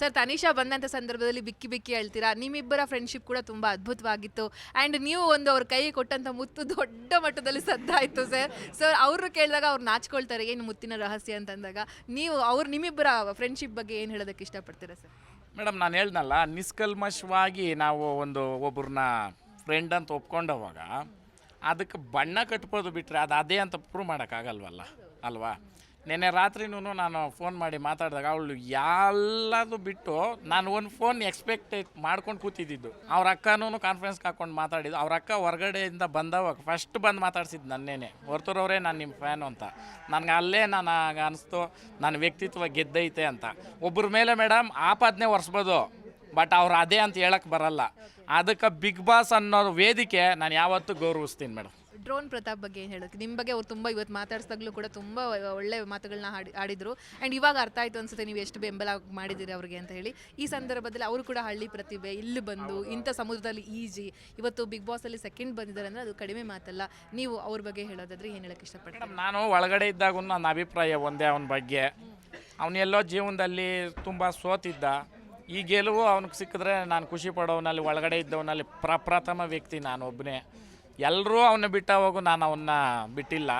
Sir, Tanisha ಬಂದಂಥ ಸಂದರ್ಭದಲ್ಲಿ ಬಿಕ್ಕಿ ಬಿಕ್ಕಿ ಹೇಳ್ತೀರಾ? ನಿಮ್ಮಿಬ್ಬರ ಫ್ರೆಂಡ್ಶಿಪ್ ಕೂಡ ತುಂಬ ಅದ್ಭುತವಾಗಿತ್ತು. ಆ್ಯಂಡ್ ನೀವು ಒಂದು ಅವ್ರ ಕೈ ಕೊಟ್ಟಂಥ ಮುತ್ತು ದೊಡ್ಡ ಮಟ್ಟದಲ್ಲಿ ಸದ್ದಾಯಿತು ಸರ್ ಸರ್ ಅವರು ಕೇಳಿದಾಗ ಅವ್ರು ನಾಚ್ಕೊಳ್ತಾರೆ, ಏನು ಮುತ್ತಿನ ರಹಸ್ಯ? ಅಂತಂದಾಗ. ನೀವು ಅವ್ರು ನಿಮ್ಮಿಬ್ಬರ ಫ್ರೆಂಡ್ಶಿಪ್ ಬಗ್ಗೆ ಏನು ಹೇಳೋದಕ್ಕೆ ಇಷ್ಟಪಡ್ತೀರಾ ಸರ್ ಮೇಡಮ್, ನಾನು ಹೇಳ್ದಲ್ಲ, ನಿಷ್ಕಲ್ಮಶವಾಗಿ ನಾವು ಒಂದು ಒಬ್ಬರನ್ನ ಫ್ರೆಂಡ್ ಅಂತ ಒಪ್ಕೊಂಡವಾಗ, ಅದಕ್ಕೆ ಬಣ್ಣ ಕಟ್ಬೋದು ಬಿಟ್ಟರೆ ಅದು ಅದೇ ಅಂತ ಪ್ರೂವ್ ಮಾಡೋಕ್ಕಾಗಲ್ವಲ್ಲ, ಅಲ್ವಾ? ನೆನ್ನೆ ರಾತ್ರಿನೂ ನಾನು ಫೋನ್ ಮಾಡಿ ಮಾತಾಡಿದಾಗ ಅವಳು ಎಲ್ಲದು ಬಿಟ್ಟು ನಾನು ಒಂದು ಫೋನ್ ಎಕ್ಸ್ಪೆಕ್ಟ್ ಮಾಡ್ಕೊಂಡು ಕೂತಿದ್ದಿದ್ದು. ಅವ್ರ ಅಕ್ಕನೂ ಕಾನ್ಫರೆನ್ಸ್ಗೆ ಹಾಕೊಂಡು ಮಾತಾಡಿದ್ದು. ಅವ್ರ ಅಕ್ಕ ಹೊರಗಡೆಯಿಂದ ಬಂದವಾಗ ಫಸ್ಟ್ ಬಂದು ಮಾತಾಡ್ಸಿದ್ದು ನನ್ನೇನೆ. ಹೊರ್ತೂರವರೇ ನಾನು ನಿಮ್ಮ ಫ್ಯಾನು ಅಂತ. ನನಗೆ ಅಲ್ಲೇ ನಾನು ಅನಿಸ್ತು ನನ್ನ ವ್ಯಕ್ತಿತ್ವ ಗೆದ್ದೈತೆ ಅಂತ. ಒಬ್ಬರ ಮೇಲೆ ಮೇಡಮ್ ಆಪಾದನೆ ಒರೆಸ್ಬೋದು ಬಟ್ ಅವ್ರು ಅದೇ ಅಂತ ಹೇಳಕ್ಕೆ ಬರಲ್ಲ. ಅದಕ್ಕೆ ಬಿಗ್ ಬಾಸ್ ಅನ್ನೋ ವೇದಿಕೆ ನಾನು ಯಾವತ್ತೂ ಗೌರವಿಸ್ತೀನಿ ಮೇಡಮ್ ಡ್ರೋನ್ ಪ್ರತಾಪ್ ಬಗ್ಗೆ ಏನು ಹೇಳೋಕ್ಕೆ ನಿಮ್ಮ ಬಗ್ಗೆ ಅವ್ರು ತುಂಬ ಇವತ್ತು ಮಾತಾಡ್ಸ್ದಾಗಲೂ ಕೂಡ ತುಂಬ ಒಳ್ಳೆ ಮಾತುಗಳನ್ನ ಹಾಡಿ ಆಡಿದರು ಆ್ಯಂಡ್ ಇವಾಗ ಅರ್ಥ ಆಯಿತು ಅನ್ಸುತ್ತೆ ನೀವು ಎಷ್ಟು ಬೆಂಬಲ ಮಾಡಿದ್ದೀರಿ ಅವ್ರಿಗೆ ಅಂತ ಹೇಳಿ. ಈ ಸಂದರ್ಭದಲ್ಲಿ ಅವರು ಕೂಡ ಹಳ್ಳಿ ಪ್ರತಿಭೆ ಇಲ್ಲಿ ಬಂದು ಇಂಥ ಸಮುದ್ರದಲ್ಲಿ ಈಜಿ ಇವತ್ತು ಬಿಗ್ ಬಾಸಲ್ಲಿ ಸೆಕೆಂಡ್ ಬಂದಿದ್ದಾರೆ ಅಂದರೆ ಅದು ಕಡಿಮೆ ಮಾತಲ್ಲ. ನೀವು ಅವ್ರ ಬಗ್ಗೆ ಹೇಳೋದಾದ್ರೆ ಏನು ಹೇಳಕ್ಕೆ ಇಷ್ಟಪಡ್ತೀನಿ ನಾನು ಒಳಗಡೆ ಇದ್ದಾಗ ನನ್ನ ಅಭಿಪ್ರಾಯ ಒಂದೇ ಅವನ ಬಗ್ಗೆ. ಅವನೆಲ್ಲೋ ಜೀವನದಲ್ಲಿ ತುಂಬ ಸೋತಿದ್ದ. ಈ ಗೆಲುವು ಅವನಿಗೆ ಸಿಕ್ಕಿದ್ರೆ ನಾನು ಖುಷಿ ಪಡೋವನಲ್ಲಿ ಒಳಗಡೆ ಇದ್ದವನಲ್ಲಿ ಪ್ರಪ್ರಥಮ ವ್ಯಕ್ತಿ ನಾನು ಒಬ್ಬನೇ ಎಲ್ಲರೂ ಅವನ್ನ ಬಿಟ್ಟ ನಾನು ಅವನ್ನ ಬಿಟ್ಟಿಲ್ಲ.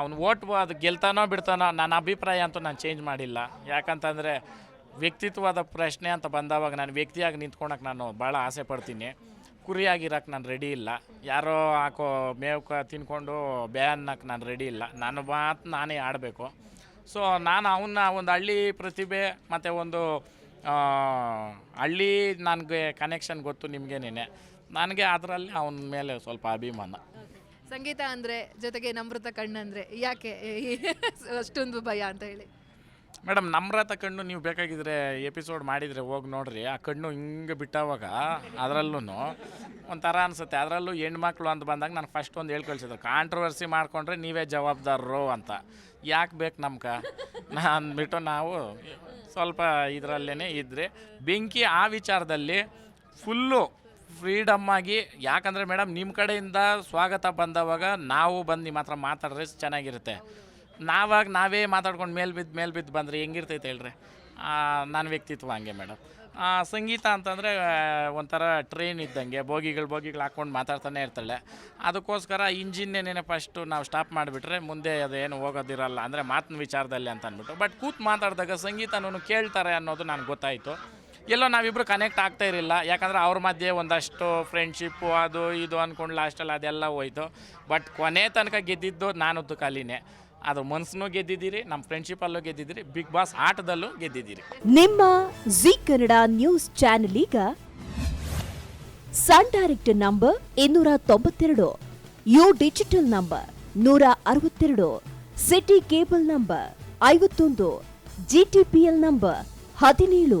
ಅವ್ನು ಓಟ್ ಅದು ಗೆಲ್ತಾನೋ ಬಿಡ್ತಾನೋ ನನ್ನ ಅಭಿಪ್ರಾಯ ಅಂತೂ ನಾನು ಚೇಂಜ್ ಮಾಡಿಲ್ಲ. ಯಾಕಂತಂದರೆ ವ್ಯಕ್ತಿತ್ವದ ಪ್ರಶ್ನೆ ಅಂತ ಬಂದವಾಗ ನಾನು ವ್ಯಕ್ತಿಯಾಗಿ ನಿಂತ್ಕೊಳಕ್ಕೆ ನಾನು ಭಾಳ ಆಸೆ ಪಡ್ತೀನಿ. ಕುರಿಯಾಗಿರೋಕ್ಕೆ ನಾನು ರೆಡಿ ಇಲ್ಲ. ಯಾರೋ ಹಾಕೋ ಮೇವು ಕ ತಿನ್ಕೊಂಡು ಬೇ ನಾನು ರೆಡಿ ಇಲ್ಲ. ನನ್ನ ಮಾತು ನಾನೇ ಆಡಬೇಕು. ಸೊ ನಾನು ಅವನ್ನ ಒಂದು ಹಳ್ಳಿ ಪ್ರತಿಭೆ ಮತ್ತು ಒಂದು ಹಳ್ಳಿ ನನಗೆ ಕನೆಕ್ಷನ್ ಗೊತ್ತು ನಿಮಗೇನೇನೆ. ನನಗೆ ಅದರಲ್ಲಿ ಅವನ ಮೇಲೆ ಸ್ವಲ್ಪ ಅಭಿಮಾನ. ಸಂಗೀತ ಅಂದರೆ ಜೊತೆಗೆ ನಮ್ರತ ಕಣ್ಣಂದರೆ ಯಾಕೆ ಅಷ್ಟೊಂದು ಭಯ ಅಂತ ಹೇಳಿ? ಮೇಡಮ್ ನಮ್ರತ ಕಣ್ಣು ನೀವು ಬೇಕಾಗಿದ್ರೆ ಎಪಿಸೋಡ್ ಮಾಡಿದರೆ ಹೋಗಿ ನೋಡ್ರಿ. ಆ ಕಣ್ಣು ಹಿಂಗೆ ಬಿಟ್ಟವಾಗ ಅದರಲ್ಲೂ ಒಂಥರ ಅನಿಸುತ್ತೆ. ಅದರಲ್ಲೂ ಹೆಣ್ಮಕ್ಳು ಅಂತ ಬಂದಾಗ ನಾನು ಫಸ್ಟ್ ಒಂದು ಹೇಳ್ಕೊಳ್ಸಿದ್ರು ಕಳಿಸಿದ್ರು ಕಾಂಟ್ರವರ್ಸಿ ಮಾಡಿಕೊಂಡ್ರೆ ನೀವೇ ಜವಾಬ್ದಾರರು ಅಂತ. ಯಾಕೆ ಬೇಕು ನಮ್ಕ ನಾನು ಬಿಟ್ಟು ನಾವು ಸ್ವಲ್ಪ ಇದರಲ್ಲೇ ಇದ್ದರೆ ಬೆಂಕಿ ಆ ವಿಚಾರದಲ್ಲಿ ಫುಲ್ಲು ಫ್ರೀಡಮ್ ಆಗಿ, ಯಾಕಂದರೆ ಮೇಡಮ್ ನಿಮ್ಮ ಕಡೆಯಿಂದ ಸ್ವಾಗತ ಬಂದವಾಗ ನಾವು ಬಂದು ನಿಮ್ಮ ಹತ್ರ ಮಾತಾಡ್ರಿ ಚೆನ್ನಾಗಿರುತ್ತೆ. ನಾವಾಗ ನಾವೇ ಮಾತಾಡ್ಕೊಂಡು ಮೇಲ್ ಬಿದ್ದು ಮೇಲ್ ಬಿದ್ದು ಬಂದರೆ ಹೆಂಗಿರ್ತೈತೆ ಹೇಳ್ರಿ? ನನ್ನ ವ್ಯಕ್ತಿತ್ವ ಹಂಗೆ ಮೇಡಮ್. ಸಂಗೀತ ಅಂತಂದರೆ ಒಂಥರ ಟ್ರೈನ್ ಇದ್ದಂಗೆ, ಬೋಗಿಗಳು ಬೋಗಿಗಳು ಹಾಕ್ಕೊಂಡು ಮಾತಾಡ್ತಾನೆ ಇರ್ತಾಳೆ. ಅದಕ್ಕೋಸ್ಕರ ಇಂಜಿನ್ನೇನೆ ಫಸ್ಟು ನಾವು ಸ್ಟಾಪ್ ಮಾಡಿಬಿಟ್ರೆ ಮುಂದೆ ಅದೇನು ಹೋಗೋದಿರಲ್ಲ, ಅಂದರೆ ಮಾತಿನ ವಿಚಾರದಲ್ಲಿ ಅಂತ ಅಂದ್ಬಿಟ್ಟು. ಬಟ್ ಕೂತು ಮಾತಾಡಿದಾಗ ಸಂಗೀತನೂ ಕೇಳ್ತಾರೆ ಅನ್ನೋದು ನನಗೆ ಗೊತ್ತಾಯಿತು. ಎಲ್ಲೋ ನಾವಿಬ್ರು ಕನೆಕ್ಟ್ ಆಗ್ತಾ ಇರಲಿಲ್ಲ. ಯಾಕಂದ್ರೆ ಅವ್ರ ಮಧ್ಯೆ ಒಂದಷ್ಟು ಫ್ರೆಂಡ್ಶಿಪ್ಪು ಅದು ಇದು ಅಂದ್ಕೊಂಡು ಲಾಸ್ಟಲ್ಲಿ ಅದೆಲ್ಲ ಹೋಯ್ತು. ಬಟ್ ಕೊನೆ ತನಕ ಗೆದ್ದಿದ್ದು ನಾನದ್ದು ಕಲಿನೇ. ಅದು ಮನ್ಸನ್ನೂ ಗೆದ್ದಿದ್ದೀರಿ ನಮ್ಮ ಫ್ರೆಂಡ್ಶಿಪ್ಪಲ್ಲೂ ಗೆದ್ದಿದ್ದೀರಿ ಬಿಗ್ ಬಾಸ್ ಆಟದಲ್ಲೂ ಗೆದ್ದಿದ್ದೀರಿ. ನಿಮ್ಮ ಜಿ ಕನ್ನಡ ನ್ಯೂಸ್ ಚಾನೆಲ್ ಈಗ ಸನ್ ಡೈರೆಕ್ಟ್ ನಂಬರ್ ಇನ್ನೂರ ತೊಂಬತ್ತೆರಡು ಯು ಡಿಜಿಟಲ್ ನಂಬರ್ ನೂರ ಅರವತ್ತೆರಡು ಸಿಟಿ ಕೇಬಲ್ ನಂಬರ್ ಐವತ್ತೊಂದು ಜಿಟಿಪಿಎಲ್ ನಂಬರ್ ಹದಿನೇಳು.